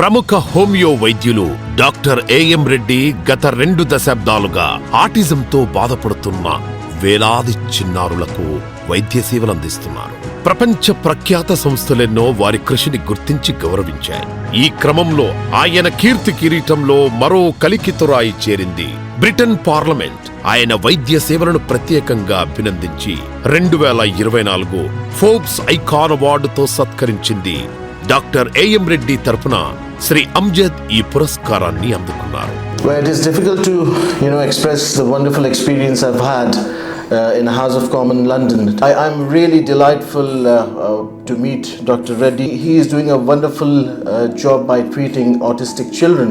ప్రముఖ హోమియో వైద్యులు doctor AM Reddy గత రెండు దశాబ్దాలుగా ఆటిజంతో బాధపడుతున్న వేలాది చిన్నారులకు వైద్య సేవలు అందిస్తున్నారు. ప్రపంచ ప్రఖ్యాత సంస్థలెన్నో వారి కృషిని గుర్తించి గౌరవించాయి. ఈ క్రమంలో ఆయన కీర్తి కిరీటంలో మరో కలికితురాయి చేరింది బ్రిటన్ పార్లమెంట్. ఆయన వైద్య సేవలను ప్రత్యేకంగా అభినందించి రెండు వేల ఇరవై నాలుగు ఫోర్బ్స్ ఐకాన్ అవార్డుతో సత్కరించింది డాక్టర్ ఏఎం రెడ్డి తరపున శ్రీ అమ్జద్ ఈ పురస్కారాన్ని అందుకున్నారు Well, it is difficult to, you know, express the wonderful experience I've had uh, in House of Commons, London. I, I'm really delightful uh, uh, to meet Dr. Reddy. He is doing a wonderful uh, job by treating autistic children,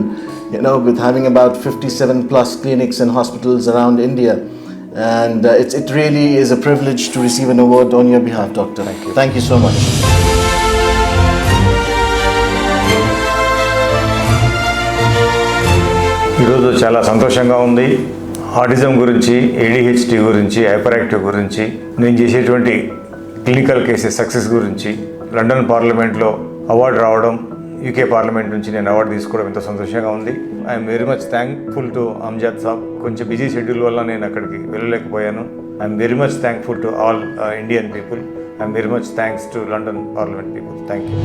you know, with having about 57 plus clinics and hospitals around India. And uh, it's, it really is a privilege to receive an award on your behalf, Doctor. Thank you. Thank you so much. ఈరోజు చాలా సంతోషంగా ఉంది. Autism గురించి ADHD గురించి hyper active గురించి నేను చేసేటువంటి clinical cases success గురించి లండన్ పార్లమెంట్లో అవార్డు రావడం యూకే పార్లమెంట్ నుంచి నేను అవార్డు తీసుకోవడం ఎంతో సంతోషంగా ఉంది. I'm very much thankful to Amjad Saab. కొంచెం బిజీ షెడ్యూల్ వల్ల నేను అక్కడికి వెళ్ళలేకపోయాను. I'm very much thankful to all Indian people I'm very much thanks to London parliament people thank you